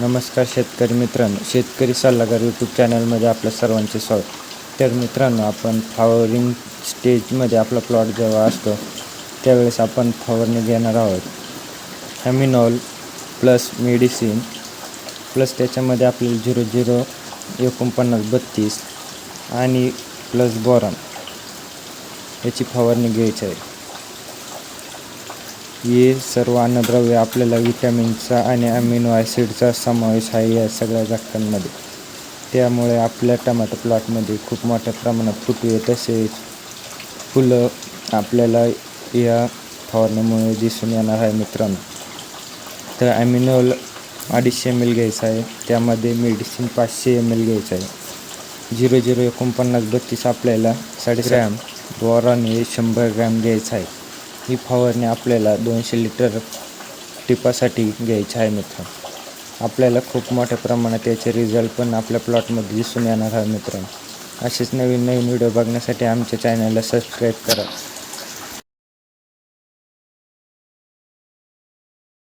नमस्कार शेतकरी मित्रांनो शेतकरी सल्लागार यूट्यूब चॅनलमध्ये आपल्या सर्वांचे स्वागत. तर मित्रांनो आपण फ्लॉवरिंग स्टेजमध्ये आपला प्लॉट जेव्हा असतो त्यावेळेस आपण फवारणी घेणार आहोत. हॅमिनॉल प्लस मेडिसिन प्लस त्याच्यामध्ये आपल्याला झिरो झिरो एकोणपन्नास बत्तीस आणि प्लस बोरॉन याची फवारणी घ्यायची आहे. हे सर्व अन्नद्रव्य आपल्याला विटॅमिनचा आणि अमिनो ॲसिडचा समावेश आहे या सगळ्या घटकांमध्ये. त्यामुळे आपल्या टमाटर प्लॉटमध्ये खूप मोठ्या प्रमाणात फुटवे तसेच फुलं आपल्याला या फवारण्यामुळे दिसून येणार आहे मित्रांनो. तर ॲमिनोल अडीचशे एम एल घ्यायचं आहे. त्यामध्ये मेडिसिन पाचशे एम एल घ्यायचं आहे. झिरो झिरो एकोणपन्नास बत्तीस आपल्याला साडे ग्रॅम बोरॉन हे शंभर ग्रॅम घ्यायचं आहे. ही फवारणी आपल्याला दोनशे लिटर टिपासाठी घ्यायची आहे मित्र. आपल्याला खूप मोठ्या प्रमाणात याचे रिझल्ट पण आपल्या प्लॉटमध्ये दिसून येणार आहे मित्रांनो असेच नवीन नवीन व्हिडिओ बघण्यासाठी आमच्या चॅनलला सबस्क्राईब करा.